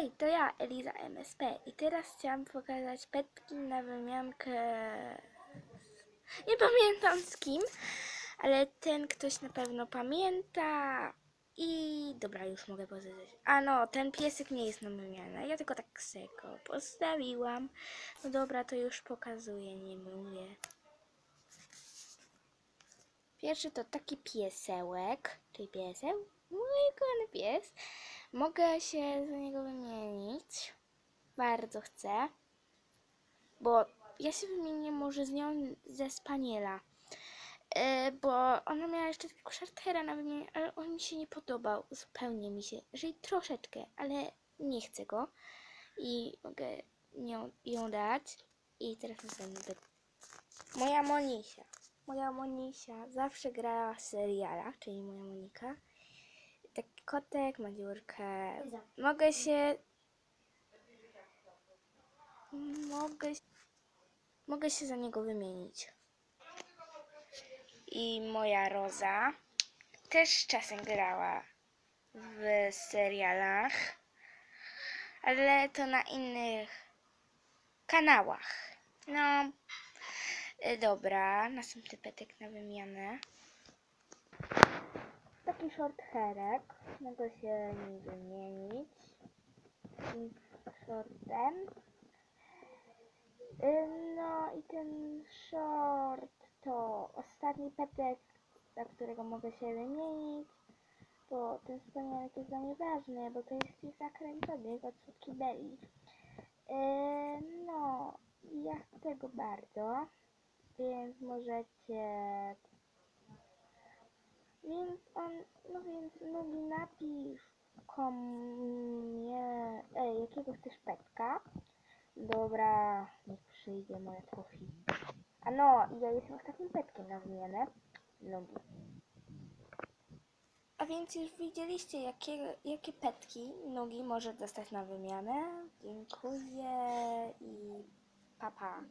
Hej, to ja, Eliza MSP i teraz chciałam pokazać petki na wymiankę. Nie pamiętam z kim, ale ten ktoś na pewno pamięta. I dobra, już mogę powiedzieć. A no, ten piesek nie jest na wymianę. Ja tylko tak sobie go postawiłam. No dobra, to już pokazuję, nie mówię. Pierwszy to taki piesełek, czyli pieseł, mój kochany pies. Mogę się za niego wymienić. Bardzo chcę. Bo ja się wymienię może z nią ze Spaniela. E, bo ona miała jeszcze takiego szartera na wymianie, ale on mi się nie podobał. Zupełnie mi się. Jeżeli troszeczkę, ale nie chcę go. I mogę nią, ją dać. I teraz następny pytanie. Moja Monisia. Moja Monisia zawsze grała w serialach, czyli moja Monika. Taki kotek ma dziurkę. Mogę się. Mogę. Mogę się za niego wymienić. I moja Roza też czasem grała w serialach, ale to na innych kanałach. No, y, dobra, następny petek na wymianę. Taki short hairek, mogę się nim wymienić. Shortem. No i ten short to ostatni petek, za którego mogę się wymienić. Bo ten wspaniałek jest dla mnie ważny, bo to jest i zakręcony od słodki Belli. Yy, no, ja chcę go bardzo, więc możecie... Więc on, no więc nogi napisz komie, ej, jakiego chcesz petka? Dobra, przyjdzie moja Tofi. A no, i ja jestem ostatnim petkiem na wymianę. Nogi. A więc już widzieliście, jakie, jakie petki nogi może dostać na wymianę. Dziękuję i papa. Pa.